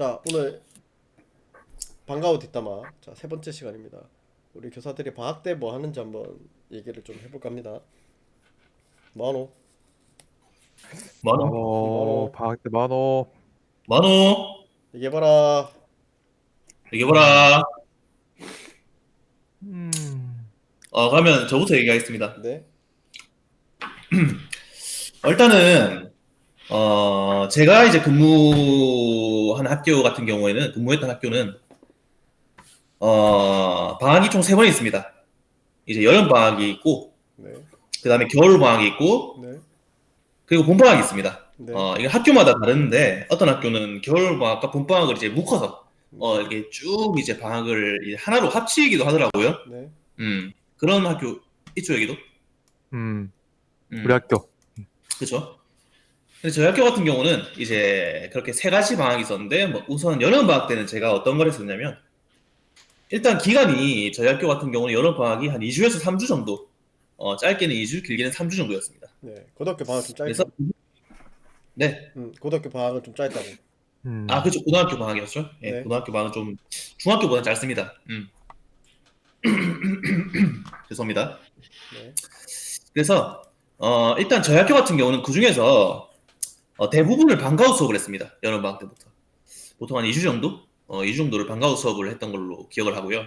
자 오늘 방과후 뒷담화 자세 번째 시간입니다. 우리 교사들이 방학 때 뭐 하는지 한번 얘기를 좀 해볼까 합니다. 뭐하노? 만호 만호 방학 때 만호 만호 얘기해봐라. 보라 음 어 그러면 저부터 얘기하겠습니다 네. 어, 일단은 어 제가 이제 근무한 학교 같은 경우에는 근무했던 학교는 어 방학이 총 세번 있습니다 이제 여름 방학이 있고 네. 그 다음에 겨울 방학이 있고 네. 그리고 봄 방학이 있습니다 네. 어 이게 학교마다 다른데 어떤 학교는 겨울 방학과 봄 방학을 이제 묶어서 어 이렇게 쭉 이제 방학을 이제 하나로 합치기도 하더라고요 네. 음 그런 학교 있죠 여기도 음, 음. 우리 학교 그렇죠. 근데 저희 학교 같은 경우는 이제 그렇게 세 가지 방학이 있었는데 뭐 우선 여름 방학 때는 제가 어떤 걸 했었냐면 일단 기간이 저희 학교 같은 경우는 여름 방학이 한 2주에서 3주 정도 어 짧게는 2주 길게는 3주 정도였습니다. 네. 고등학교 방학 좀 짧다. 그래서 네. 음, 고등학교 방학은 좀 짧다고. 음. 아 그렇죠. 고등학교 방학이었죠. 예. 네. 고등학교 방학은 좀 중학교보다 짧습니다. 음. 죄송합니다. 네. 그래서 어, 일단 저희 학교 같은 경우는 그 중에서 어, 대부분을 방과후 수업을 했습니다. 여름 방학 때부터 보통 한 2주 정도, 어, 2주 정도를 방과후 수업을 했던 걸로 기억을 하고요.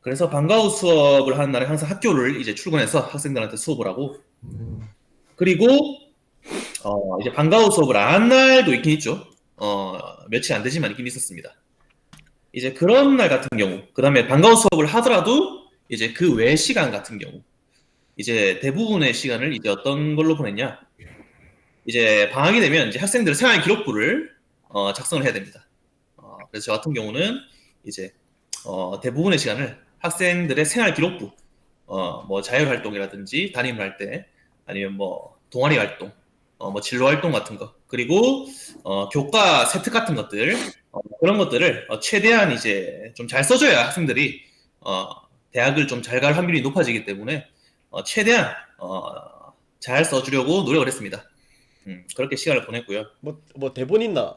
그래서 방과후 수업을 하는 날에 항상 학교를 이제 출근해서 학생들한테 수업을 하고 음. 그리고 어, 이제 방과후 수업을 안한 날도 있긴 있죠. 어, 며칠 안 되지만 있긴 있었습니다. 이제 그런 날 같은 경우, 그 다음에 방과후 수업을 하더라도 이제 그 외 시간 같은 경우, 이제 대부분의 시간을 이제 어떤 걸로 보냈냐? 이제 방학이 되면 이제 학생들 생활 기록부를 어, 작성을 해야 됩니다. 어, 그래서 저 같은 경우는 이제 어, 대부분의 시간을 학생들의 생활 기록부, 어, 뭐 자율 활동이라든지 담임을 할 때, 아니면 뭐 동아리 활동, 어, 뭐 진로 활동 같은 거, 그리고 어, 교과 세트 같은 것들 어, 그런 것들을 어, 최대한 이제 좀 잘 써줘야 학생들이 어, 대학을 좀 잘 갈 확률이 높아지기 때문에 어, 최대한 어, 잘 써주려고 노력을 했습니다. 음, 그렇게 시간을 보냈고요. 뭐, 뭐 대본 있나?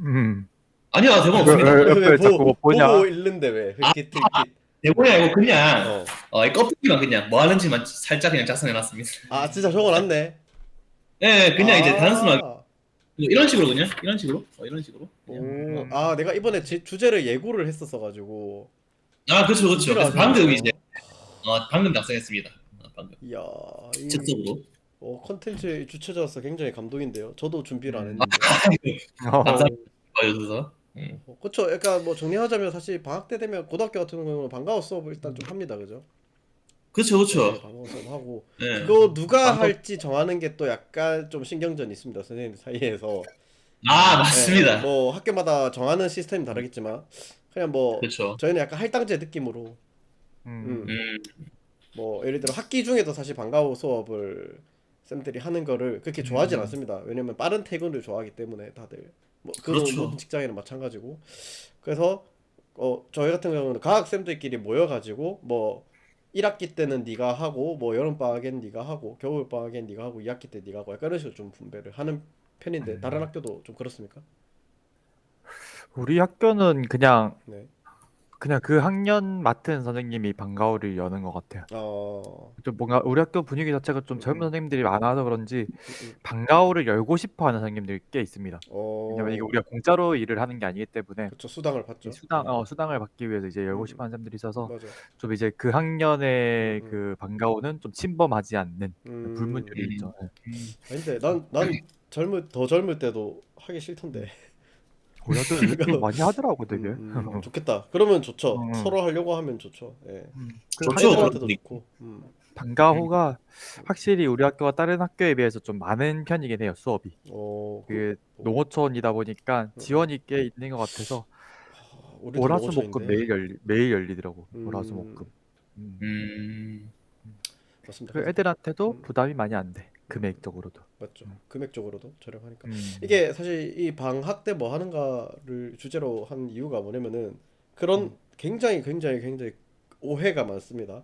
음. 아니요 대본 그, 없습니다. 그, 옆에 자꾸 뭐 보냐? 보고 읽는데 왜? 흑기 아, 흑기. 대본이 아니고 그냥 어. 어, 이 껍데기만 그냥 뭐 하는지만 살짝 그냥 작성해놨습니다. 아 진짜 적어놨네. 네, 그냥 이제 아. 단순하게 이런 식으로 그냥 이런 식으로 어, 이런 식으로. 그냥, 오, 어. 아 내가 이번에 제, 주제를 예고를 했었어 가지고. 아 그렇죠 그렇죠. 방금. 이제 어, 방금 작성했습니다. 어, 방금 이야. 이, 즉석으로. 어 컨텐츠 주최자로서 굉장히 감동인데요. 저도 준비를 안 음. 했는데. 어, 감사합니다. 음. 어, 그쵸. 약간 뭐 정리하자면 사실 방학 때 되면 고등학교 같은 경우는 방과후 수업을 일단 좀 합니다, 그죠? 그렇죠 네, 그렇죠. 방과후 수업 하고 네. 그거 누가 방과후- 할지 정하는 게 또 약간 좀 신경전이 있습니다, 선생님 사이에서. 아 맞습니다. 네, 뭐 학교마다 정하는 시스템이 다르겠지만 그냥 뭐 그렇죠. 저희는 약간 할당제 느낌으로 음. 음. 뭐 예를 들어 학기 중에도 사실 방과후 수업을 쌤들이 하는 거를 그렇게 좋아하진 음. 않습니다. 왜냐면 빠른 퇴근을 좋아하기 때문에 다들 뭐 그건 그렇죠. 모든 직장에는 마찬가지고 그래서 어 저희 같은 경우는 과학 쌤들끼리 모여가지고 뭐 1학기 때는 네가 하고 뭐 여름 방학엔 네가 하고 겨울 방학엔 네가 하고 2학기 때 네가 하고 약간 이런 식으로 좀 분배를 하는 편인데 음. 다른 학교도 좀 그렇습니까? 우리 학교는 그냥 네. 그냥 그 학년 맡은 선생님이 방과후를 여는 것 같아요. 어. 좀 뭔가 우리 학교 분위기 자체가 좀 음. 젊은 선생님들이 많아서 그런지 음, 음. 방과후를 열고 싶어 하는 선생님들이 꽤 있습니다. 어. 왜냐면 이게 우리가 공짜로 일을 하는 게 아니기 때문에 그렇죠 수당을 받죠. 이 수당 어, 수당을 받기 위해서 이제 열고 음. 싶어 하는 사람들이 있어서 맞아. 좀 이제 그 학년의 음, 음. 그 방과후는 좀 침범하지 않는 음. 불문율이 음. 있죠. 예. 아닌데 난 난 젊을 더 젊을 때도 하기 싫던데. 우리 학교는 좀 많이 하더라고 되게. 음, 음, 좋겠다. 그러면 좋죠. 음. 서로 하려고 하면 좋죠. 예. 음. 그 좋죠. 아이들한테도 좋고. 음. 방과후가 확실히 우리 학교가 다른 학교에 비해서 좀 많은 편이긴 해요 수업이. 어. 그, 농어촌이다 보니까 지원이 꽤 있는 것 같아서 아, 우리도 월화수목금 농어촌인데. 매일 열리 매일 열리더라고. 음. 월화수목금. 음. 음. 맞습니다. 그 애들한테도 음. 부담이 많이 안 돼. 금액적으로도. 맞죠. 금액적으로도 저렴하니까. 음. 이게 사실 이 방학 때 뭐 하는가를 주제로 한 이유가 뭐냐면은 그런 음. 굉장히 굉장히 굉장히 오해가 많습니다.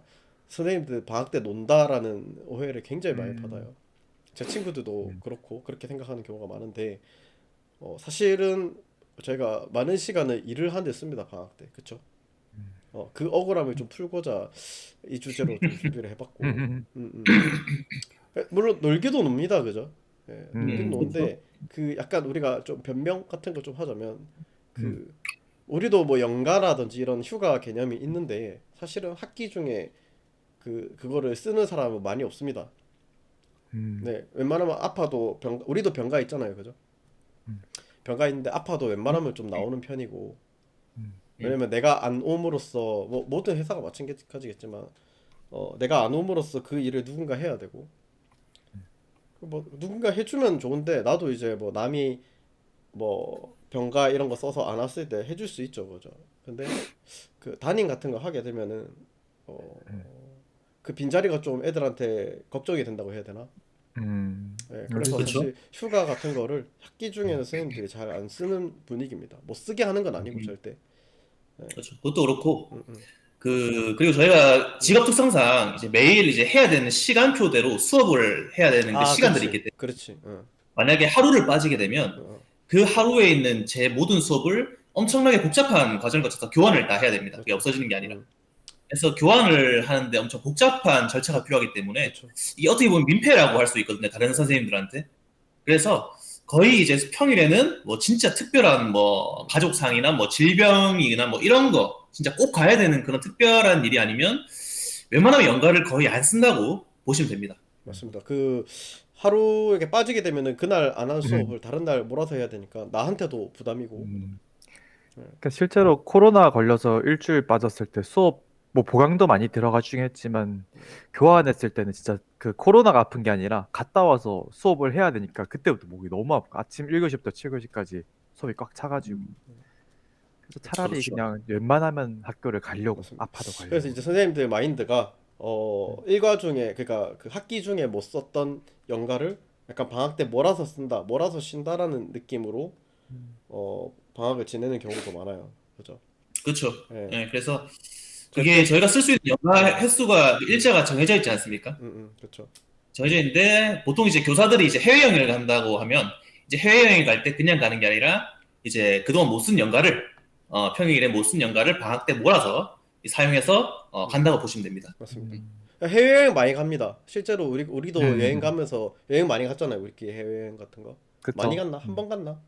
선생님들 방학 때 논다라는 오해를 굉장히 많이 음. 받아요. 제 친구들도 음. 그렇고 그렇게 생각하는 경우가 많은데 어, 사실은 저희가 많은 시간을 일을 하는데 씁니다 방학 때 그쵸? 음. 어, 그 억울함을 좀 풀고자 이 주제로 좀 준비를 해봤고 음, 음, 음. 에, 물론 놀기도 놉니다 그죠? 예, 음, 놀긴 노는데 그 약간 우리가 좀 변명 같은 거좀 하자면 그 음. 우리도 뭐 연가라든지 이런 휴가 개념이 있는데 사실은 학기 중에 그 그거를 쓰는 사람은 많이 없습니다. 음. 네, 웬만하면 아파도 병 우리도 병가 있잖아요, 그죠? 음. 병가 있는데 아파도 웬만하면 좀 나오는 편이고 음. 왜냐면 내가 안 옴으로써 뭐 모든 회사가 마찬가지겠지만 어 내가 안 옴으로써 그 일을 누군가 해야 되고 뭐 누군가 해주면 좋은데 나도 이제 뭐 남이 뭐 병가 이런 거 써서 안 왔을 때 해줄 수 있죠, 그죠? 근데 그 담임 같은 거 하게 되면은 어 그 빈자리가 좀 애들한테 걱정이 된다고 해야 되나? 음. 네, 그래서 그렇죠. 사실 휴가 같은 거를 학기 중에는 선생님들이 잘 안 쓰는 분위기입니다. 못 쓰게 하는 건 아니고 음. 절대. 그렇죠. 그것도 그렇고 음, 음. 그 그리고 저희가 직업 특성상 이제 매일 이제 해야 되는 시간표대로 수업을 해야 되는 그 아, 시간들이 그렇지. 있기 때문에 그렇지. 응, 만약에 하루를 빠지게 되면 어, 그 하루에 있는 제 모든 수업을 엄청나게 복잡한 과정을 거쳐서 교환을 다 해야 됩니다. 그게 없어지는 게 아니라. 음, 그래서 교환을 하는데 엄청 복잡한 절차가 필요하기 때문에 그렇죠. 이게 어떻게 보면 민폐라고 할 수 있거든요. 다른 선생님들한테. 그래서 거의 이제 평일에는 뭐 진짜 특별한 뭐 가족상이나 뭐 질병이나 뭐 이런 거 진짜 꼭 가야 되는 그런 특별한 일이 아니면 웬만하면 연가를 거의 안 쓴다고 보시면 됩니다. 맞습니다. 그 하루 이렇게 빠지게 되면은 그날 안한 음. 수업을 다른 날 몰아서 해야 되니까 나한테도 부담이고. 음. 네. 그러니까 실제로 코로나 걸려서 일주일 빠졌을 때 수업 뭐 보강도 많이 들어가주긴 했지만 교환했을 때는 진짜 그 코로나가 아픈 게 아니라 갔다 와서 수업을 해야 되니까 그때부터 목이 너무 아프고 아침 1교시부터 7교시까지 수업이 꽉 차가지고 그래서 차라리 그렇죠. 그냥 웬만하면 학교를 가려고. 아파도 가려고 그래서 이제 선생님들 마인드가 어 일과 중에 그러니까 그 학기 중에 못 썼던 연가를 약간 방학 때 몰아서 쓴다, 몰아서 쉰다라는 느낌으로 음. 어 방학을 지내는 경우도 많아요. 그죠? 그렇죠. 예. 네, 그래서 그게 저희가 쓸 수 있는 연가 횟수가 일자가 정해져 있지 않습니까? 음, 음, 그렇죠. 정해져 있는데 보통 이제 교사들이 이제 해외 여행을 간다고 하면 이제 해외 여행 갈 때 그냥 가는 게 아니라 이제 그동안 못 쓴 연가를 어, 평일에 못 쓴 연가를 방학 때 몰아서 사용해서 어, 간다고 보시면 됩니다. 맞습니다. 음. 해외 여행 많이 갑니다. 실제로 우리 우리도 음. 여행 가면서 여행 많이 갔잖아요. 우리끼리 해외 여행 같은 거. 그쵸? 많이 갔나? 한 번 갔나?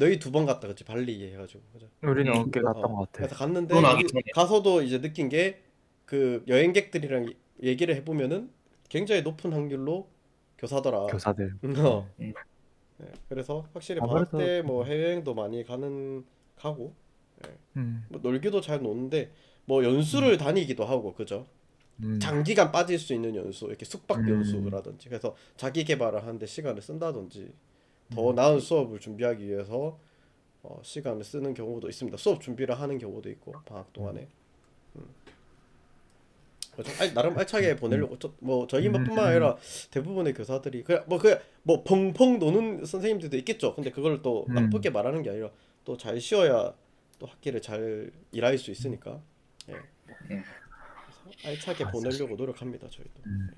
너희 두 번 갔다 그치 발리 해가지고 그죠? 우리는 음, 꽤 갔던 어, 것 같아 그래서 갔는데 그건 아기 여기 전에. 가서도 이제 느낀 게 그 여행객들이랑 얘기를 해보면은 굉장히 높은 확률로 교사더라. 교사들 어. 음. 네, 그래서 확실히 아무래도- 방학 때뭐 해외여행도 많이 가는 가고 음. 뭐 놀기도 잘 노는데 뭐 연수를 다니기도 하고 그죠? 음. 장기간 빠질 수 있는 연수 이렇게 숙박 음. 연수라든지 그래서 자기 개발을 하는데 시간을 쓴다든지 더 음. 나은 수업을 준비하기 위해서 어, 시간을 쓰는 경우도 있습니다. 수업 준비를 하는 경우도 있고 방학 동안에 음. 그렇죠. 알- 나름 알차게 보내려고 저, 뭐 저희뿐만 음. 아니라 대부분의 교사들이 그냥 뭐 그냥 뭐 펑펑 노는 선생님들도 있겠죠. 근데 그걸 또 음. 나쁘게 말하는 게 아니라 또 잘 쉬어야 또 학기를 잘 일할 수 있으니까 예. 음. 그래서 알차게 맞아. 보내려고 노력합니다 저희도. 음.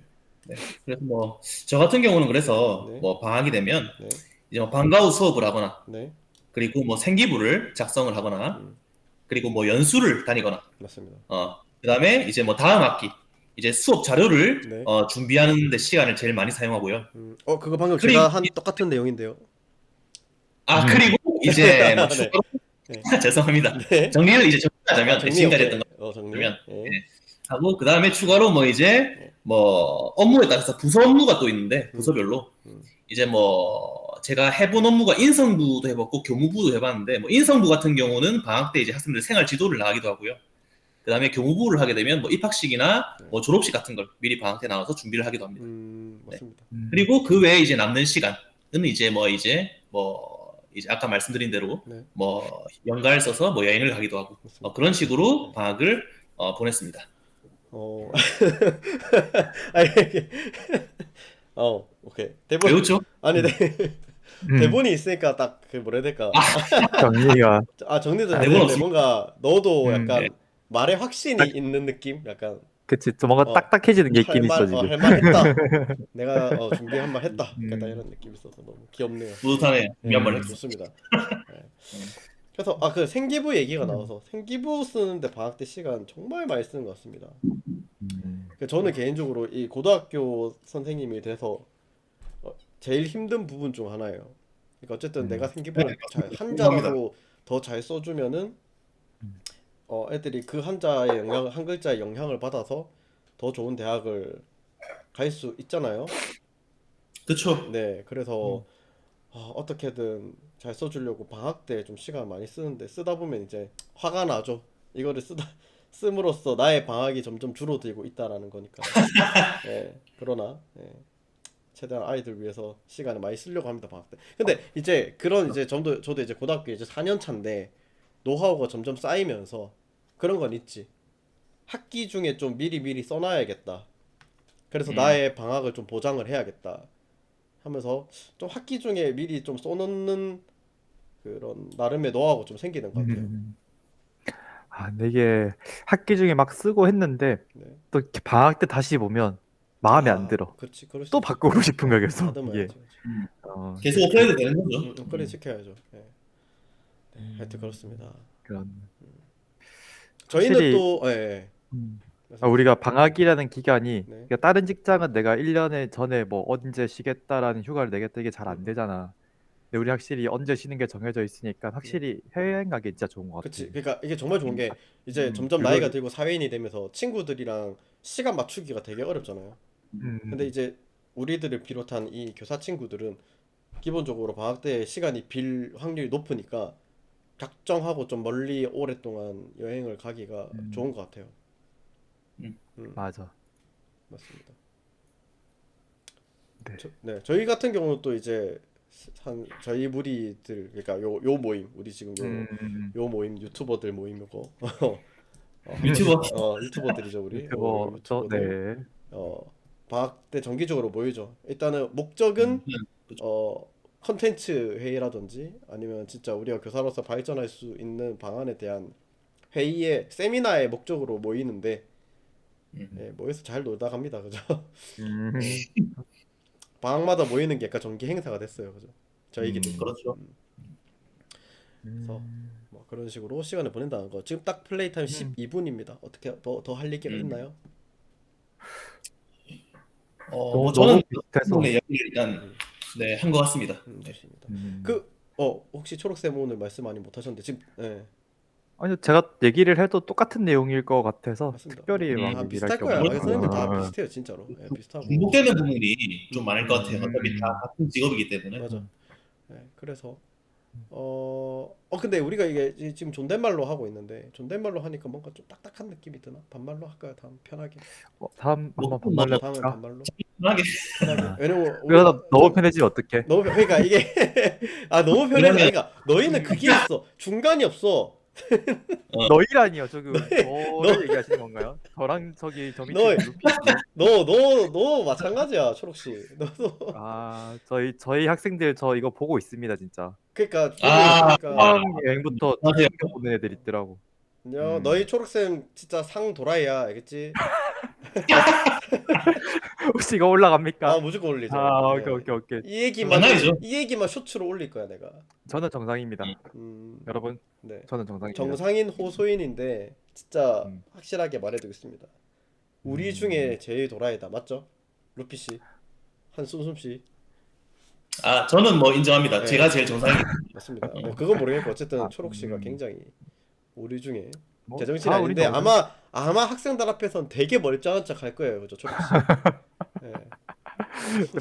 그래서 뭐 저 같은 경우는 그래서 네. 뭐 방학이 되면 네, 이제 뭐 방과 후 수업을 하거나 네, 그리고 뭐 생기부를 작성을 하거나 음, 그리고 뭐 연수를 다니거나 맞습니다. 어 그다음에 이제 뭐 다음 학기 이제 수업 자료를 네. 어, 준비하는 데 시간을 제일 많이 사용하고요. 음, 어 그거 방금 그리고 제가 한 똑같은 내용인데요. 아 음. 그리고 이제 뭐 네. 추가로 네. 죄송합니다. 네. 정리를 이제 정리하자면 정리 지금까지 없게. 했던 거 어 정리. 그러면, 예. 네. 하고 그 다음에 추가로 뭐 이제 뭐 업무에 따라서 부서 업무가 또 있는데 부서별로 음. 이제 뭐 제가 해본 업무가 인성부도 해봤고 교무부도 해봤는데 뭐 인성부 같은 경우는 방학 때 이제 학생들 생활 지도를 나가기도 하고요. 그 다음에 교무부를 하게 되면 뭐 입학식이나 뭐 졸업식 같은 걸 미리 방학 때 나와서 준비를 하기도 합니다. 음 맞습니다. 음. 그리고 그 외에 이제 남는 시간은 이제 뭐 이제 뭐 이제 아까 말씀드린 대로 네. 뭐 연가를 써서 뭐 여행을 가기도 하고. 어, 그런 식으로 방학을 어, 보냈습니다. 어. 아니 어 오케이 대본 외웠죠? 아니 네. 음. 대본이 있으니까 딱 그 뭐라 해야 될까 정리가 아 정리도 아, 되는데 대본 없이- 뭔가 너도 음, 약간 네. 말에 확신이 딱- 있는 느낌 약간 그치 좀 뭔가 어, 딱딱해지는 게 있긴 있어 어, 지금. 할말 했다. 내가 어, 준비 한 말 했다. 음. 약간 이런 느낌이 있어서 너무 귀엽네요. 뿌듯하네. 네, 한번 했어. 좋습니다. 네. 그래서 아 그 생기부 얘기가 나와서 생기부 쓰는데 방학 때 시간 정말 많이 쓰는 것 같습니다. 음. 그 저는 개인적으로 이 고등학교 선생님이 돼서 어, 제일 힘든 부분 중 하나예요. 그러니까 어쨌든 음. 내가 생기부를 잘 한자라도 더잘 써주면은 음. 어 애들이 그 한자의 영향 한 글자의 영향을 받아서 더 좋은 대학을 갈 수 있잖아요. 그쵸. 네, 그래서 어, 어떻게든 잘 써주려고 방학 때 좀 시간 많이 쓰는데 쓰다 보면 이제 화가 나죠. 이거를 쓰다 씀으로써 나의 방학이 점점 줄어들고 있다라는 거니까. 네, 그러나 네, 최대한 아이들 위해서 시간을 많이 쓰려고 합니다 방학 때. 근데 이제 그런 이제 저도 저도 이제 고등학교 이제 4년 차인데 노하우가 점점 쌓이면서 그런 건 있지. 학기 중에 좀 미리 미리 써놔야겠다. 그래서 음. 나의 방학을 좀 보장을 해야겠다. 하면서 좀 학기 중에 미리 좀 써놓는 그런 나름의 노하우가 좀 생기는 것 같아요. 음. 아, 근데 이게 학기 중에 막 쓰고 했는데 네. 또 이렇게 방학 때 다시 보면 마음에 아, 안 들어. 그렇지, 그럴 수 또 있지. 바꾸고 싶은 거야 계속 이게. 다듬어야지. 어, 계속 업그레이드 되는 거죠. 음, 업그레이드 시켜야죠. 네. 네, 하여튼 그렇습니다. 그런. 저희는 확실히- 또 예, 예. 음. 아, 우리가 방학이라는 기간이 네. 그러니까 다른 직장은 내가 1년에 전에 뭐 언제 쉬겠다라는 휴가를 내겠다 이게 잘안 되잖아. 근데 우리 확실히 언제 쉬는 게 정해져 있으니까 확실히 해외여행 가기 진짜 좋은 것 같아. 그치. 그러니까 이게 정말 좋은 게 이제 음, 점점 나이가 들고 사회인이 되면서 친구들이랑 시간 맞추기가 되게 어렵잖아요. 음. 근데 이제 우리들을 비롯한 이 교사 친구들은 기본적으로 방학 때 시간이 빌 확률이 높으니까 작정하고 좀 멀리 오랫동안 여행을 가기가 음. 좋은 것 같아요. 음. 음, 맞아. 맞습니다. 네. 저, 네, 저희 같은 경우는 또 이제 한 저희 무리들 그러니까 요 요 모임 우리 지금 요, 음. 요 모임 유튜버들 모임이고 어, 유튜버. 어, 유튜버들이죠 우리 유튜버 어, 저 유튜버들. 네. 어, 방학 때 정기적으로 모이죠. 일단은 목적은 음, 그쵸. 어, 컨텐츠 회의라든지 아니면 진짜 우리가 교사로서 발전할 수 있는 방안에 대한 회의의 세미나의 목적으로 모이는데 음. 예, 모여서 잘 놀다 갑니다. 그죠? 음. 방학마다 모이는 게 약간 정기 행사가 됐어요. 그죠? 저희끼리. 음, 그렇죠. 그래서 음. 뭐 그런 식으로 시간을 보낸다는 거. 지금 딱 플레이 타임 12분입니다. 어떻게 더 더 할 얘기가 음. 있나요? 어, 너무 뭐 저는 너무 비슷해서. 오늘 이야기를 일단 네, 한 것 같습니다. 음, 네. 좋습니다. 음. 그 어, 혹시 초록쌤 오늘 말씀 많이 못 하셨는데 지금 예. 아니요 제가 얘기를 해도 똑같은 내용일 것 같아서 맞습니다. 특별히 음, 막 아, 얘기를 비슷할 거야. 아, 선생님들 다 아, 비슷해요, 진짜로. 예, 비슷하고. 중복되는 부분이 좀 많을 것 같아요. 음. 어차피 다 같은 직업이기 때문에. 맞아. 예, 그래서 어, 어 근데 우리가 이게 지- 지금 존댓말로 하고 있는데 존댓말로 하니까 뭔가 좀 딱딱한 느낌이 드나? 반말로 할까요? 다음 편하게. 어, 다음 뭐, 한번 뭐, 반말로 다음은 해볼까? 반말로. 편하게. 편하게. 왜냐면 그러다 우리가 너무 좀- 편해지면 어떡해? 너무 편- 그러니까 이게 아 너무 편해. 그러니까 너희는 그게 있어. 중간이 없어. 너희라니요 지금 네. 저를 얘기하시는 건가요? 저랑 저기 저 밑에 너희. 루피 너 너 너 마찬가지야, 초록 씨. 너도 아 저희 저희 학생들 저 이거 보고 있습니다 진짜 그러니까 아, 그러니까 처음 여행부터 맞아요. 챙겨 보는 애들 있더라고 야, 음. 너희 초록쌤 진짜 상 도라이야, 알겠지? 혹시 이거 올라갑니까? 아 무조건 올리죠. 아 네. 오케이 오케이 오케이 이 얘기만 만나야죠. 이 얘기만 쇼츠로 올릴 거야 내가. 저는 정상입니다 음, 여러분 네. 저는 정상입니다 정상인 호소인인데 진짜 음. 확실하게 말해두겠습니다. 우리 음. 중에 제일 도라이다, 맞죠? 루피 씨, 한순순 씨, 아, 저는 뭐 인정합니다. 네. 제가 제일 정상입니다. 맞습니다. 뭐 그건 모르겠고 어쨌든 아, 초록 씨가 음. 굉장히 우리 중에 뭐, 제정신 다 아닌데 우리 아마 아마 학생들 앞에선 되게 멀쩡한 척 할 거예요, 그죠, 초록 씨? 네.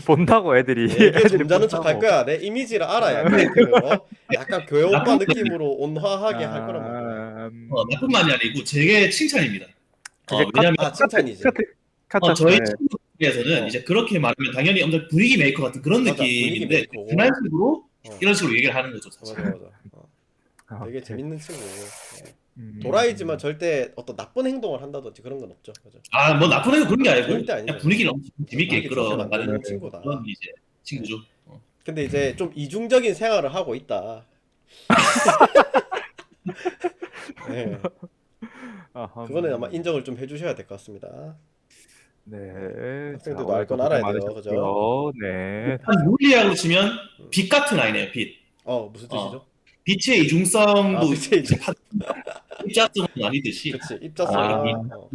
본다고 애들이 되게 점잖은 척 할 본다고. 거야. 내 이미지를 알아. 약간 그 어? 약간 교회 오빠 느낌으로 온화하게 할 거란 말이야. 아, 음, 어, 나뿐만이 아니고 제게 칭찬입니다. 어, 그게 왜냐면 아 칭찬이지. 카트 카트 어, 저희 네. 친구들에서는 어. 이제 그렇게 말하면 당연히 엄청 분위기 메이커 같은 그런 맞아, 분위기 느낌인데 메이커고. 장난식으로 어. 이런 식으로 얘기를 하는 거죠. 사실. 맞아 맞아. 어, 아, 되게. 재밌는 친구. 네. 음, 도라이지만 절대 어떤 나쁜 행동을 한다든지 그런 건 없죠. 맞아. 아, 뭐 나쁜 애도 그런 게 아니고 절대 아니죠. 그냥 분위기를 엄청 재밌게 분위기 좋게 이끌어 만드는 나가는 친구다. 그런 이제 친구죠. 어. 근데 이제 좀 이중적인 생활을 하고 있다. 네. 아하. 그거는 아마 인정을 좀 해주셔야 될 것 같습니다. 네. 학생들도 자, 알건 알아야 돼요, 많으셨고요. 네. 한 물리학으로 치면 빛 같은 아이네요. 빛. 어 무슨 뜻이죠? 빛의 이중성도 아, 빛의 이중- 입자성은 아니듯이 그렇지 입자성. 아. 어,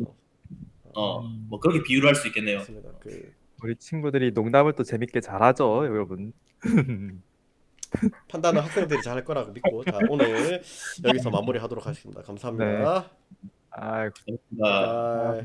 어, 어 뭐 그렇게 비유를 할 수 있겠네요. 맞습니다. 그 우리 친구들이 농담을 또 재밌게 잘하죠, 여러분. 판단은 학생들이 잘할 거라고 믿고 자 오늘 여기서 마무리하도록 하겠습니다. 감사합니다. 아, 아, 아,